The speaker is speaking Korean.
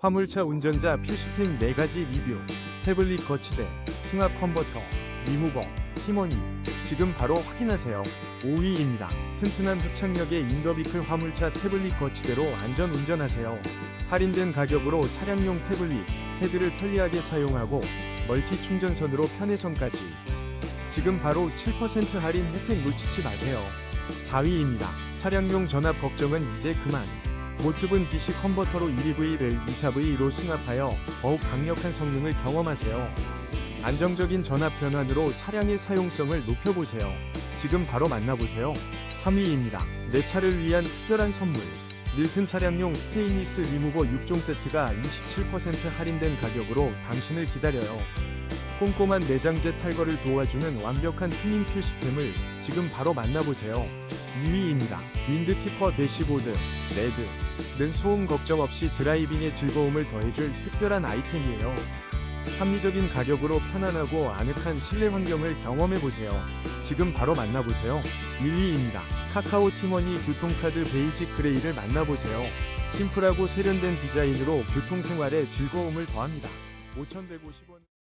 화물차 운전자 필수템 4가지 리뷰 태블릿 거치대, 승합 컨버터, 리무버, 팀원이 지금 바로 확인하세요. 5위입니다. 튼튼한 흡착력의 인더비클 화물차 태블릿 거치대로 안전 운전하세요. 할인된 가격으로 차량용 태블릿, 패드를 편리하게 사용하고 멀티 충전선으로 편의성까지 지금 바로 7% 할인 혜택 놓치지 마세요. 4위입니다. 차량용 전압 걱정은 이제 그만. 모트분 DC 컨버터로 1EV를 24V로 승합하여 더욱 강력한 성능을 경험하세요. 안정적인 전압 변환으로 차량의 사용성을 높여보세요. 지금 바로 만나보세요. 3위입니다. 내 차를 위한 특별한 선물. 닐튼 차량용 스테인리스 리무버 6종 세트가 27% 할인된 가격으로 당신을 기다려요. 꼼꼼한 내장재 탈거를 도와주는 완벽한 튜닝 필수템을 지금 바로 만나보세요. 2위입니다. 윈드키퍼 대시보드, 레드 는 소음 걱정 없이 드라이빙의 즐거움을 더해줄 특별한 아이템이에요. 합리적인 가격으로 편안하고 아늑한 실내 환경을 경험해보세요. 지금 바로 만나보세요. 1위입니다. 카카오 팀원이 교통카드 베이직 그레이를 만나보세요. 심플하고 세련된 디자인으로 교통생활에 즐거움을 더합니다. 5,150원